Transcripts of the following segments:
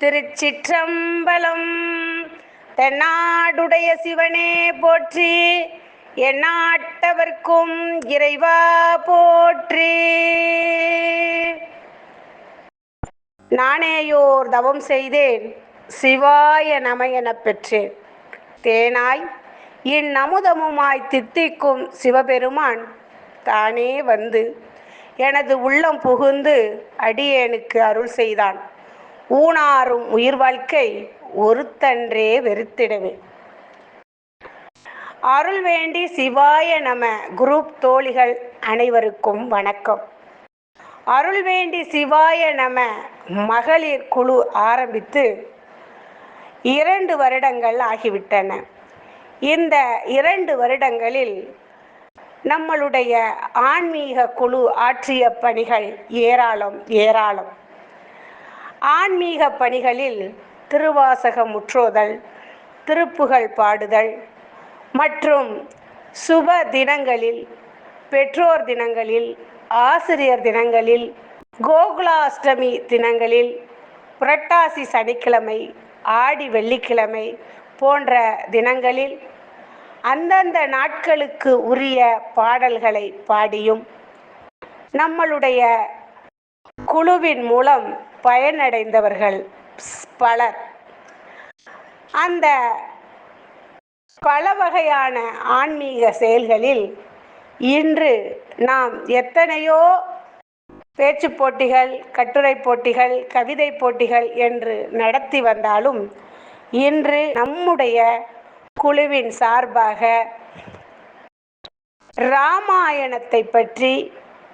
திருச்சிற்றம்பலம். தென்னாடுடைய சிவனே போற்றி எந்நாட்டவர்க்கும் இறைவா போற்றி. நானேயோர் தவம் செய்தேன் சிவாய நம எனப் பெற்றேன். தேனாய் இந்நமுதமுமாய் தித்திக்கும் சிவபெருமான் தானே வந்து எனது உள்ளம் புகுந்து அடியேனுக்கு அருள் செய்தான். ஊனாரும் உயிர் வாழ்க்கை ஒருத்தன்றே வெறுத்திடவே அருள் வேண்டி சிவாய நம குரூப் தோழிகள் அனைவருக்கும் வணக்கம். அருள் வேண்டி சிவாய நம மகளிர் குழு ஆரம்பித்து இரண்டு வருடங்கள் ஆகிவிட்டன. இந்த இரண்டு வருடங்களில் நம்மளுடைய ஆன்மீக குழு ஆற்றிய பணிகள் ஏராளம் ஏராளம். ஆன்மீக பணிகளில் திருவாசகம் முற்றோதல் திருப்புகழ் பாடுதல் மற்றும் சுப தினங்களில் பெற்றோர் தினங்களில் ஆசிரியர் தினங்களில் கோகுலாஷ்டமி தினங்களில் புரட்டாசி சனிக்கிழமை ஆடி வெள்ளிக்கிழமை போன்ற தினங்களில் அந்தந்த நாட்களுக்கு உரிய பாடல்களை பாடியும். நம்மளுடைய குழுவின் மூலம் பயனடைந்தவர்கள் பலர். அந்த பல வகையான ஆன்மீக செயல்களில் இன்று நாம் எத்தனையோ பேச்சு போட்டிகள் கட்டுரை போட்டிகள் கவிதை போட்டிகள் என்று நடத்தி வந்தாலும் இன்று நம்முடைய குழுவின் சார்பாக ராமாயணத்தை பற்றி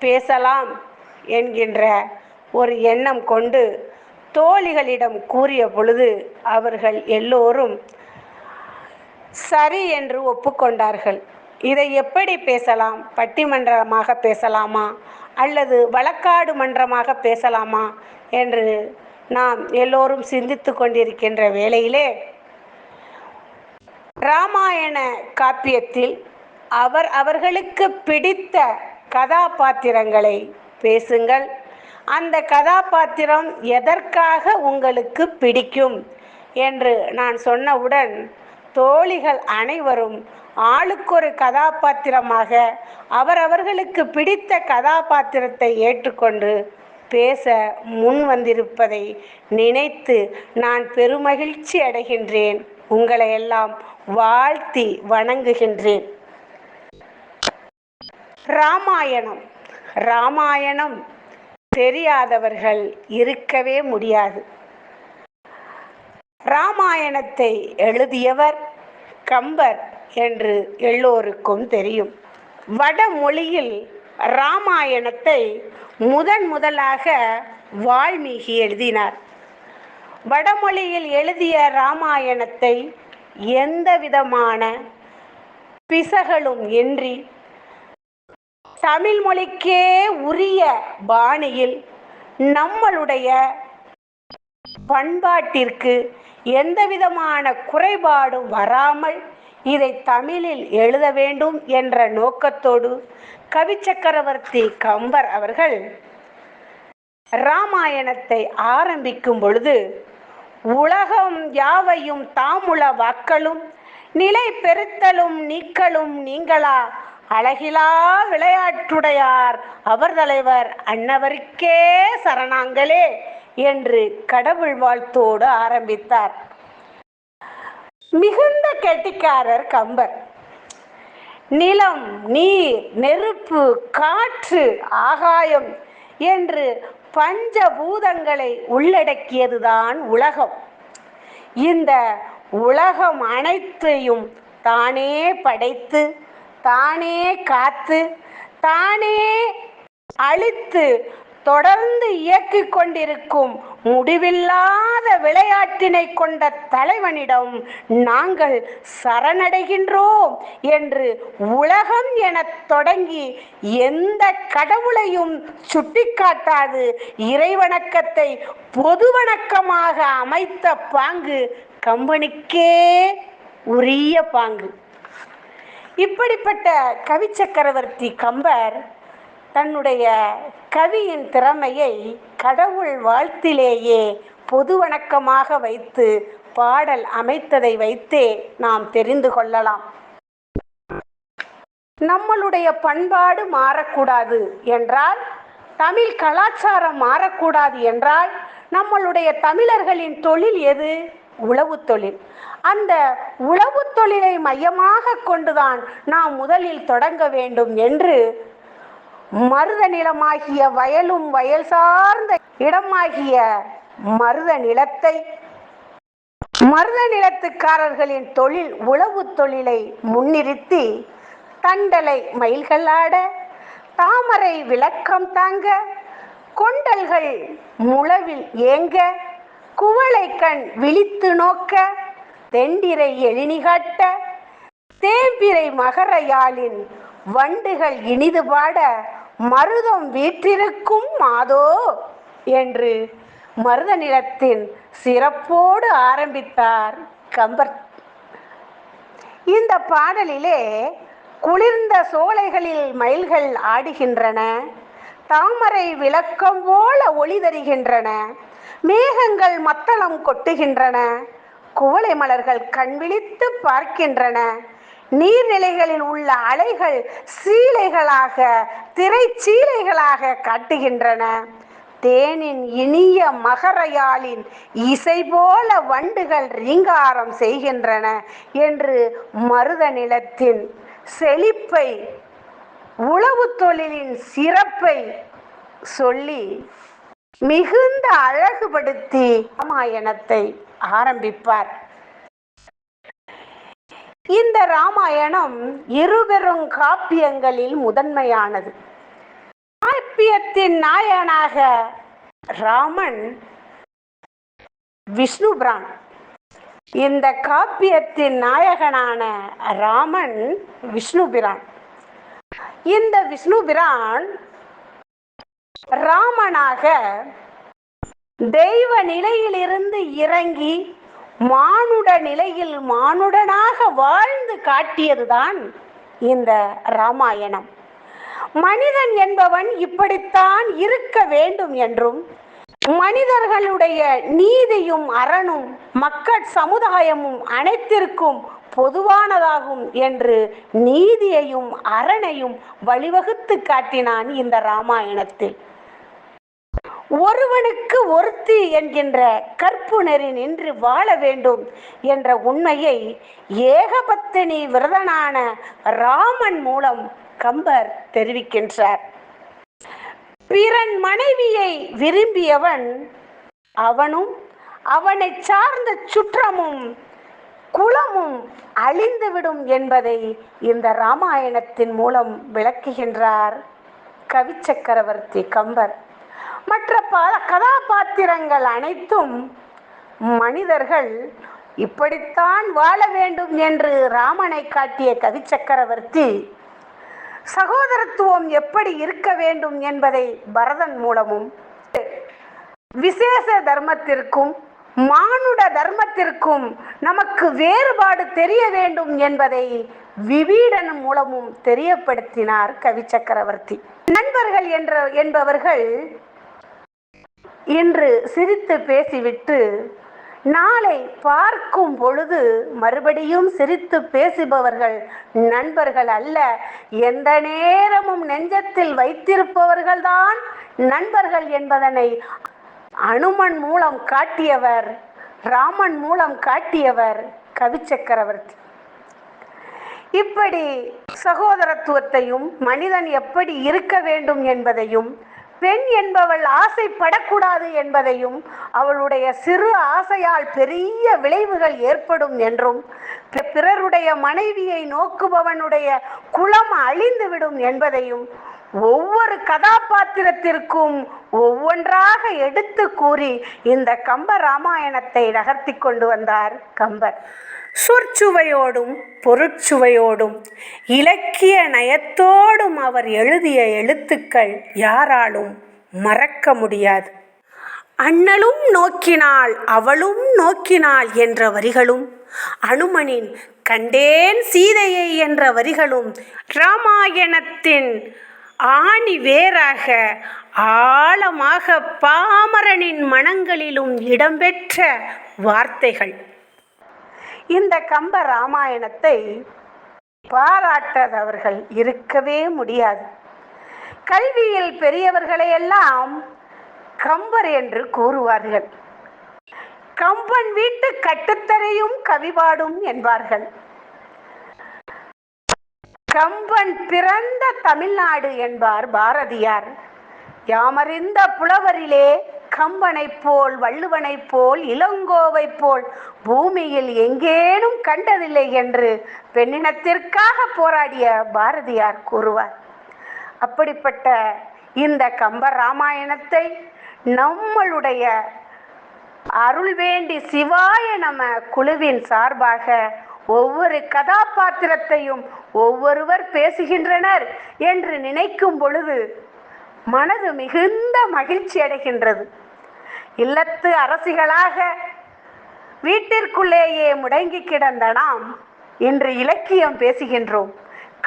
பேசலாம் என்கின்ற ஒரு எண்ணம் கொண்டு தோழிகளிடம் கூறிய பொழுது அவர்கள் எல்லோரும் சரி என்று ஒப்புக்கொண்டார்கள். இதை எப்படி பேசலாம்? பட்டிமன்றமாக பேசலாமா? அல்லது வழக்காடு மன்றமாக பேசலாமா? என்று நாம் எல்லோரும் சிந்தித்து கொண்டிருக்கின்ற வேளையிலே ராமாயண காப்பியத்தில் அவர் அவர்களுக்கு பிடித்த கதாபாத்திரங்களை பேசுங்கள். அந்த கதாபாத்திரம் எதற்காக உங்களுக்கு பிடிக்கும்? என்று நான் சொன்னவுடன் தோழிகள் அனைவரும் ஆளுக்கொரு கதாபாத்திரமாக அவரவர்களுக்கு பிடித்த கதாபாத்திரத்தை ஏற்றுக்கொண்டு பேச முன் வந்திருப்பதை நினைத்து நான் பெருமகிழ்ச்சி அடைகின்றேன். உங்களை எல்லாம் வாழ்த்தி வணங்குகின்றேன். ராமாயணம். ராமாயணம் தெரியாதவர்கள் இருக்கவே முடியாது. ராமாயணத்தை எழுதியவர் கம்பர் என்று எல்லோருக்கும் தெரியும். வடமொழியில் ராமாயணத்தை முதன் முதலாக வால்மீகி எழுதினார். வடமொழியில் எழுதிய ராமாயணத்தை எந்த விதமான பிசகளும் இன்றி தமிழ் மொழிக்கே உரிய பாணியில் நம்மளுடைய பண்பாட்டிற்கு எந்த விதமான குறைபாடும் வராமல் இதை தமிழில் எழுத வேண்டும் என்ற நோக்கத்தோடு கவிச்சக்கரவர்த்தி கம்பர் அவர்கள் ராமாயணத்தை ஆரம்பிக்கும் பொழுது உலகம் யாவையும் தாமுள வாக்களும் நிலை பெருத்தலும் நீக்கலும் நீங்களா அழகிலா விளையாட்டுடையார் அவர் தலைவர் அன்னவருக்கே சரணாங்களே என்று கடவுள் வாழ்த்தோடு ஆரம்பித்தார். மிகுந்த கெட்டிக்காரர் கம்பர். நிலம் நீர் நெருப்பு காற்று ஆகாயம் என்று பஞ்சபூதங்களை உள்ளடக்கியதுதான் உலகம். இந்த உலகம் அனைத்தையும் தானே படைத்து தானே காத்து தானே அழித்து தொடர்ந்து இயக்கிக் கொண்டிருக்கும் முடிவில்லாத விளையாட்டினை கொண்ட தலைவனிடம் நாங்கள் சரணடைகின்றோம் என்று உலகம் எனத் தொடங்கி எந்த கடவுளையும் சுட்டிக்காட்டாது இறைவணக்கத்தை பொது வணக்கமாக அமைத்த பாங்கு கம்பெனிக்கே உரிய பாங்கு. இப்படிப்பட்ட கவி சக்கரவர்த்தி கம்பர் தன்னுடைய கவியின் திறமையை கடவுள் வாழ்த்திலேயே பொது வணக்கமாக வைத்து பாடல் அமைத்ததை வைத்தே நாம் தெரிந்து கொள்ளலாம். நம்மளுடைய பண்பாடு மாறக்கூடாது என்றால் தமிழ் கலாச்சாரம் மாறக்கூடாது என்றால் நம்மளுடைய தமிழர்களின் தொழில் எது? உழவு தொழில். அந்த உழவு தொழிலை மையமாக கொண்டுதான் நாம் முதலில் தொடங்க வேண்டும் என்று மருத நிலமாகிய வயலும் வயல் சார்ந்த இடமாகிய மருத நிலத்தை மருத நிலத்துக்காரர்களின் தொழில் உழவு தொழிலை முன்னிறுத்தி தண்டலை மயில்கள் ஆட தாமரை விளக்கம் தாங்க கொண்டல்கள் முழவில் ஏங்க குவளை கண் விழித்து நோக்க தெண்டிரை எழினி காட்ட தேம்பிரை மகர யாழின் வண்டுகள் இனிது பாட மருதம் வீற்றிருக்கும் மாதோ என்று மருத நிலத்தின் சிறப்போடு ஆரம்பித்தார் கம்பர். இந்த பாடலிலே குளிர்ந்த சோலைகளில் மயில்கள் ஆடுகின்றன. தாமரை விளக்கம் போல ஒளி தருகின்றன. மேகங்கள் மத்தளம் கொட்டுகின்றன. குவளை மலர்கள் கண்விழித்து பார்க்கின்றன. நீர்நிலைகளில் உள்ள அலைகள் சீலைகளாக திரைச்சீலைகளாக காட்டுகின்றன. தேனின் இனிய மகரையாளின் இசை போல வண்டுகள் ரீங்காரம் செய்கின்றன என்று மருத நிலத்தின் செழிப்பை உழவு தொழிலின் சிறப்பை சொல்லி மிகுந்த அழகுபடுத்தி ராமாயணத்தை ஆரம்பிப்பார். இந்த ராமாயணம் இருபெரும் காப்பியங்களில் முதன்மையானது. காப்பியத்தின் நாயனாக ராமன் விஷ்ணுபிரான். இந்த காப்பியத்தின் நாயகனான ராமன் விஷ்ணுபிரான். இந்த விஷ்ணுபிரான் ராமனாக தெய்வ நிலையிலிருந்து இறங்கி மானுட நிலையில் மானுடனாக வாழ்ந்து காட்டியதுதான் இந்த ராமாயணம். மனிதன் என்பவன் இப்படித்தான் இருக்க வேண்டும் என்றும் மனிதர்களுடைய நீதியும் அறனும் மக்கள் சமுதாயமும் அனைத்திற்கும் பொதுவானதாகும் என்று நீதியையும் அறனையும் வழிவகுத்து காட்டினான் இந்த ராமாயணத்தில். ஒருவனுக்கு ஒருத்தி என்கின்ற கற்புணரி நின்று வாழ வேண்டும் என்ற உண்மையை ஏகபத்தினி விரதனான ராமன் மூலம் கம்பர் தெரிவிக்கின்றார். பிறன் மனைவியை விரும்பியவன் அவனும் அவனை சார்ந்த சுற்றமும் அனைத்தும் அழிந்துவிடும் என்பதை இந்த ராமாயணத்தின் மூலம் விளக்குகின்றார் கவிச்சக்கரவர்த்தி கம்பர். மற்ற பல கதாபாத்திரங்கள் அனைத்தும் மனிதர்கள் இப்படித்தான் வாழ வேண்டும் என்று ராமனை காட்டிய கவிச்சக்கரவர்த்தி சகோதரத்துவம் எப்படி இருக்க வேண்டும் என்பதை பரதன் மூலமும் விசேஷ தர்மத்திற்கும் மானுட தர்மத்திற்கும் நமக்கு வேறுபாடு தெரிய வேண்டும் என்பதை விவீடன் மூலமும் தெரியப்படுத்தினார் கவி சக்கரவர்த்தி. நண்பர்கள் என்ற என்பவர்கள் இன்று சிரித்து பேசிவிட்டு நாளை பார்க்கும் பொழுது மறுபடியும் சிரித்து பேசுபவர்கள் நண்பர்கள் அல்ல. எந்த நேரமும் நெஞ்சத்தில் வைத்திருப்பவர்கள்தான் நண்பர்கள் என்பதனை அனுமன் மூலம் காட்டியவர் ராமன் மூலம் காட்டியவர் கவிச்சக்கரவர்த்தி இப்படி சகோதரத்துவத்தையும் மனிதன் எப்படி இருக்க வேண்டும் என்பதையும் பெண் என்பவள் ஆசைப்படக்கூடாது என்பதையும் அவளுடைய சிறு ஆசையால் பெரிய விளைவுகள் ஏற்படும் என்றும் பிறருடைய மனைவியை நோக்குபவனுடைய குலம் அழிந்துவிடும் என்பதையும் ஒவ்வொரு கதாபாத்திரத்திற்கும் ஒவ்வொன்றாக எடுத்து கூறி இந்த கம்ப ராமாயணத்தை நகர்த்தி கொண்டு வந்தார் கம்பர். சொற்சுவையோடும் பொருட்சுவையோடும் இலக்கிய நயத்தோடும் அவர் எழுதிய எழுத்துக்கள் யாராலும் மறக்க முடியாது. அண்ணலும் நோக்கினாள் அவளும் நோக்கினாள் என்ற வரிகளும் அனுமனின் கண்டேன் சீதையை என்ற வரிகளும் ராமாயணத்தின் ஆணி வேராக ஆழமாக பாமரனின் மனங்களிலும் இடம்பெற்ற வார்த்தைகள். இந்த கம்ப ராமாயணத்தை பாராட்டாதவர்கள் இருக்கவே முடியாது. கல்வியில் பெரியவர்களையெல்லாம் கம்பர் என்று கூறுவார்கள். கம்பன் வீட்டு கட்டுத்தரையும் கவிபாடும் என்பார்கள். கம்பன் பிறந்த தமிழ்நாடு என்பார் பாரதியார். யாமறிந்த புலவரிலே கம்பனைப் போல் வள்ளுவனைப் போல் இளங்கோவைப் போல் பூமியில் எங்கேனும் கண்டதில்லை என்று பெண்ணினத்திற்காக போராடிய பாரதியார் கூறுவார். அப்படிப்பட்ட இந்த கம்ப ராமாயணத்தை நம்மளுடைய அருள் வேண்டி சிவாய நம குழுவின் சார்பாக ஒவ்வொரு கதாபாத்திரத்தையும் ஒவ்வொருவர் பேசுகின்றனர் என்று நினைக்கும் பொழுது மனது மிகுந்த மகிழ்ச்சி அடைகின்றது. இல்லத்து அரசிகளாக வீட்டிற்குள்ளேயே முடங்கி கிடந்த நாம் இன்று இலக்கியம் பேசுகின்றோம்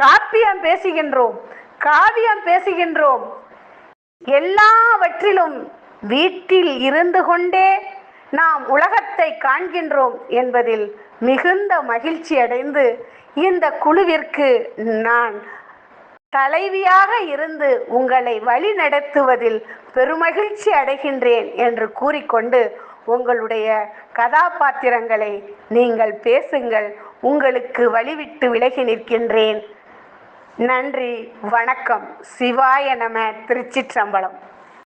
காப்பியம் பேசுகின்றோம் காவியம் பேசுகின்றோம். எல்லாவற்றிலும் வீட்டில் இருந்து கொண்டே நாம் உலகத்தை காண்கின்றோம் என்பதில் மிகுந்த மகிழ்ச்சி அடைந்து இந்த குழுவிற்கு நான் தலைவியாக இருந்து உங்களை வழி நடத்துவதில் பெருமகிழ்ச்சி அடைகின்றேன் என்று கூறிக்கொண்டு உங்களுடைய கதாபாத்திரங்களை நீங்கள் பேசுங்கள். உங்களுக்கு வழிவிட்டு விலகி நிற்கின்றேன். நன்றி வணக்கம். சிவாய நம திருச்சிற்றம்பலம்.